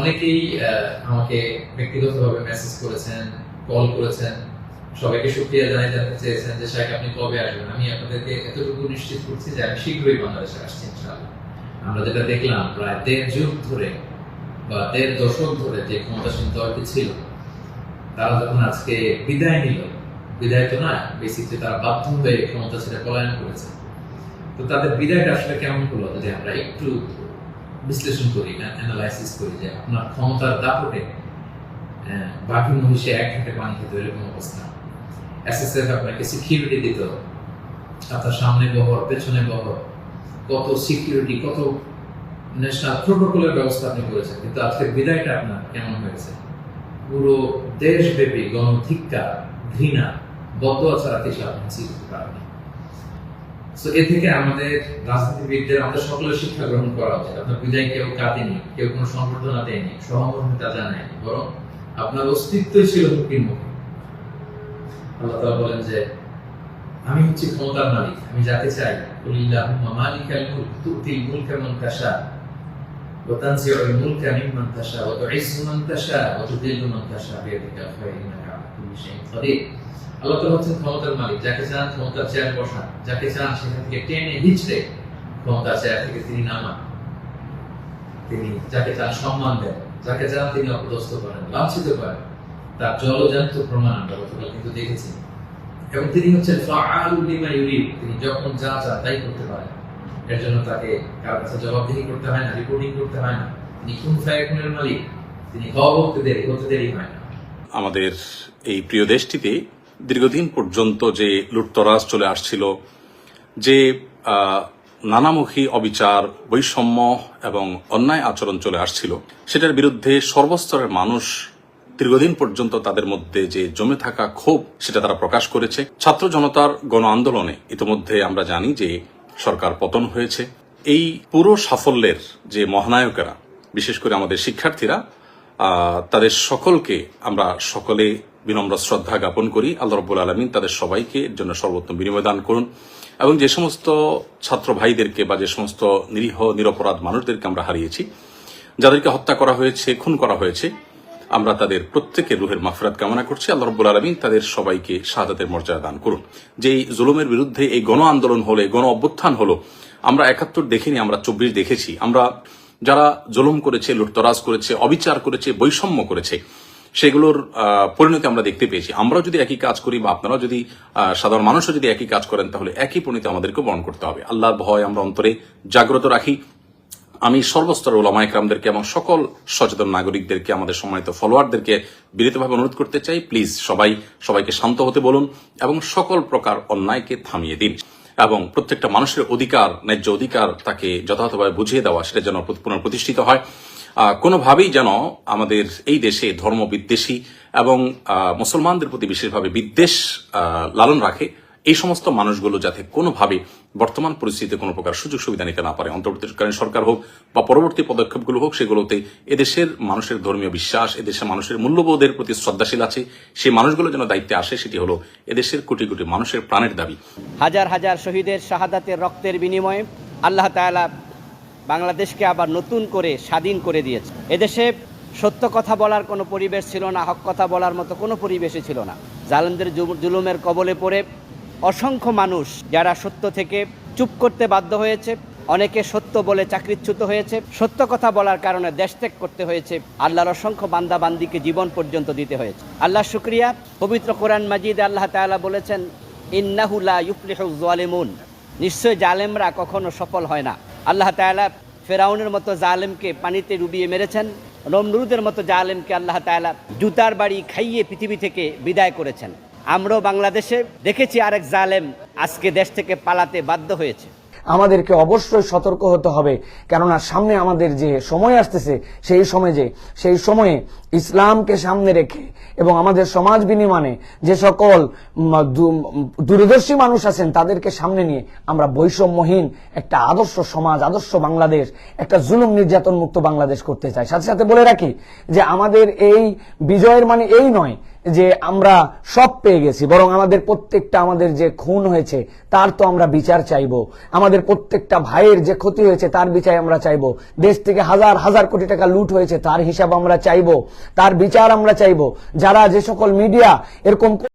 অনেকেই আমাকে ব্যক্তিগতভাবে মেসেজ করেছেন কল করেছেন। সবাইকে সুক্রিয়া জানাই জানতে চেয়েছেন যে শাহেখ আপনি কবে আসবেন? আমি আপনাদেরকে এতটুকু নিশ্চিত করছি যে, আমি শীঘ্রই বাংলাদেশে আসছি, ইনশাআল্লাহ। আমরা যেটা দেখলাম, প্রায় দেড় যুগ ধরে বা দেড় দশক ধরে যে ক্ষমতাসীন দলটি ছিল, তারা যখন আজকে বিদায় নিল, বিদায় তো না বেসিকলি তারা বাধ্য হয়ে ক্ষমতা ছেড়ে পলায়ন করেছে। তো তাদের বিদায়টা আসলে কেমন হলো? যদি আমরা একটু বিশ্লেষণ করি অ্যানালাইসিস করি যে আপনার ক্ষমতার দাপটে আহ, বাকি মহিষে এক ঘাটে পানি খেতে এরকম অবস্থা। এসএসএফ আপনাকে সিকিউরিটি দিত আপনার সামনে বহর পেছনে বহর কত সিকিউরিটি কত ন্যাশনাল প্রোটোকলের ব্যবস্থা আপনি করেছেন কিন্তু আজকে বিদায়টা আপনার কেমন হয়েছে? পুরো দেশব্যাপী গণধিক্কার ঘৃণা বদয়া ছাড়া কিছু আপনি হাসিল করতে তো এ থেকে আমাদের রাজনীতিবিদদের, আমাদের সকলের শিক্ষা গ্রহণ করা উচিত। আপনার বিদায় কেউ কাঁদেনি, কেউ কোনো সম্বর্ধনা দেয়নি, সহমর্মিতা জানায়নি, বরং আপনার অস্তিত্বই ছিল হুমকির মুখে। আল্লাহ তাআলা বলেন যে, আমি হচ্ছি ক্ষমতার মালিক, আমি যাকে চাই। কুলিল্লাহুম্মা মালিকাল মুলক, তুতিল মুলকা মান তাশা, ওয়া তানজিউল মুলকা মিম্মান তাশা, ওয়া তুইজ্জু মান তাশা, ওয়া তুযিল্লু মান তাশা বিয়াদিকা খায়র ইন্নাকা আলা কুল্লি শাইইন কাদির। আল্লাহ তাআলা হচ্ছেন ক্ষমতার মালিক, যাকে চান ক্ষমতার চেয়ার বসান, যাকে চান সেখান থেকে টেনে হিচড়ে ক্ষমতার চেয়ার থেকে তিনি নামান। তিনি যাকে চান সম্মান দেন, যাকে চান তিনি অপদস্থ করেন, লাঞ্ছিত করেন। তার জলজান্ত প্রমাণ আমরা গতকাল কিন্তু দেখেছি। এবং তিনি হচ্ছেন ফাআলু লিমা ইউরিদ তিনি যখন যা চান তাই করতে পারেন। এর জন্য তাকে কার কাছে জবাবদিহি করতে হয় না রিপোর্টিং করতে হয় না। তিনি কোন ফায়াকুনের মালিক? তিনি হওয়া দেরি হতে দেরি হয় না। আমাদের এই প্রিয় দেশটিতে দীর্ঘদিন পর্যন্ত যে লুটতরাজ চলে আসছিল, যে নানামুখী অবিচার, বৈষম্য এবং অন্যায় আচরণ চলে আসছিল, সেটার বিরুদ্ধে সর্বস্তরের মানুষ দীর্ঘদিন পর্যন্ত তাদের মধ্যে যে জমে থাকা ক্ষোভ, সেটা তারা প্রকাশ করেছে। ছাত্র জনতার গণ আন্দোলনে ইতিমধ্যে আমরা জানি যে সরকার পতন হয়েছে। এই পুরো সাফল্যের যে মহানায়কেরা, বিশেষ করে আমাদের শিক্ষার্থীরা তাদের সকলকে আমরা সকলে বিনম্র শ্রদ্ধা জ্ঞাপন করি। আল্লাহ রব্বুল আলমিন তাদের সবাইকে এর জন্য সর্বোত্তম বিনিময় দান করুন এবং যে সমস্ত ছাত্র ভাইদেরকে বা যে সমস্ত নিরীহ, নিরপরাধ মানুষদেরকে আমরা হারিয়েছি, যাদেরকে হত্যা করা হয়েছে, খুন করা হয়েছে, আমরা তাদের প্রত্যেকের রুহের মাফরাত কামনা করছি। আল্লাহ রব্বুল আলমিন তাদের সবাইকে শাহাদাতের মর্যাদা দান করুন। যে এই জুলুমের বিরুদ্ধে, এই গণ আন্দোলন হলে গণ অভ্যুত্থান হলো, আমরা একাত্তর দেখিনি, আমরা চব্বিশ দেখেছি। আমরা যারা জুলুম করেছে, লুটতরাজ করেছে, অবিচার করেছে, বৈষম্য করেছে, সেগুলোর পরিণতি আমরা দেখতে পেয়েছি। আমরাও যদি একই কাজ করি বা আপনারাও যদি সাধারণ মানুষও যদি একই কাজ করেন, তাহলে একই পরিণতি আমাদেরকে বরণ করতে হবে। আল্লাহর ভয় আমরা অন্তরে জাগ্রত রাখি। আমি সর্বস্তর ওলামা একরামদেরকে এবং সকল সচেতন নাগরিকদেরকে, আমাদের সম্মানিত ফলোয়ারদেরকে বিনীতভাবে অনুরোধ করতে চাই। প্লিজ সবাই সবাইকে শান্ত হতে বলুন এবং সকল প্রকার অন্যায়কে থামিয়ে দিন। এবং প্রত্যেকটা মানুষের অধিকার, ন্যায্য অধিকার তাকে যথাযথভাবে বুঝিয়ে দেওয়া, সেটা যেন পুনঃপ্রতিষ্ঠিত হয়। কোনোভাবেই যেন আমাদের এই দেশে ধর্ম বিদ্বেষী এবং মুসলমানদের প্রতি বিশেষভাবে বিদ্বেষ লালন রাখে। এই সমস্ত মানুষগুলো যাতে কোনোভাবে বর্তমান পরিস্থিতিতে কোনো প্রকার সুযোগ সুবিধা নিতে না পারে, অন্তর্বর্তীকালীন সরকার হোক বা পরবর্তী পদক্ষেপগুলো হোক, সেগুলোতে এদেশের মানুষের ধর্মীয় বিশ্বাস, এদেশের মানুষের মূল্যবোধের প্রতি শ্রদ্ধাশীল আছে, সেই মানুষগুলো যেন দায়িত্বে আসে, সেটি হলো এদেশের কোটি কোটি মানুষের প্রাণের দাবি। হাজার হাজার শহীদের শাহাদাতের রক্তের বিনিময়ে আল্লাহ তাআলা বাংলাদেশকে আবার নতুন করে স্বাধীন করে দিয়েছে। এদেশে সত্য কথা বলার কোনো পরিবেশ ছিল না, হক কথা বলার মতো কোনো পরিবেশই ছিল না। জালেমদের জুলুমের কবলে পড়ে অসংখ্য মানুষ যারা সত্য থেকে চুপ করতে বাধ্য হয়েছে, অনেকে সত্য বলে চাকরিচ্যুত হয়েছে, সত্য কথা বলার কারণে দেশ ত্যাগ করতে হয়েছে, আল্লাহর অসংখ্য বান্দা বান্দিকে জীবন পর্যন্ত দিতে হয়েছে। আল্লাহ শুক্রিয়া। পবিত্র কোরআন মাজিদ আল্লাহ তাআলা বলেছেন, ইন্নাহু লা ইউফলিহু যালিমুন। নিশ্চয় জালেমরা কখনো সফল হয় না। আল্লাহ তাআলা ফেরাউনের মতো জালেমকে পানিতে ডুবিয়ে মেরেছেন, নমরুদের মতো জালেমকে আল্লাহ তাআলা জুতার বাড়ি খাইয়ে পৃথিবী থেকে বিদায় করেছেন। আমরাও বাংলাদেশে দেখেছি আরেক জালেম আজকে দেশ থেকে পালাতে বাধ্য হয়েছে। আমাদেরকে অবশ্যই সতর্ক হতে হবে, কেননা সামনে আমাদের যে সময় আসতেছে, সেই সময় যে, সেই সময়ে ইসলামকে সামনে রেখে এবং আমাদের সমাজ বিনিময়ে যে সকল দূরদর্শী মানুষ আছেন, তাদেরকে সামনে নিয়ে আমরা বৈষম্যহীন একটা আদর্শ সমাজ, আদর্শ বাংলাদেশ, একটা জুলুম নির্যাতন মুক্ত বাংলাদেশ করতে চাই। সাথে সাথে বলে রাখি যে আমাদের এই বিজয়ের মানে এই নয় যে আমরা সব পেয়ে গেছি, বরং আমাদের প্রত্যেকটা আমাদের যে খুন হয়েছে, তার তো আমরা বিচার চাইব। আমাদের প্রত্যেকটা ভাইয়ের যে ক্ষতি হয়েছে, তার বিচার আমরা চাইব। দেশ থেকে হাজার হাজার কোটি টাকা লুট হয়েছে, তার হিসাব আমরা চাইব। তার বিচার আমরা চাইব। যারা যে সকল মিডিয়া এরকম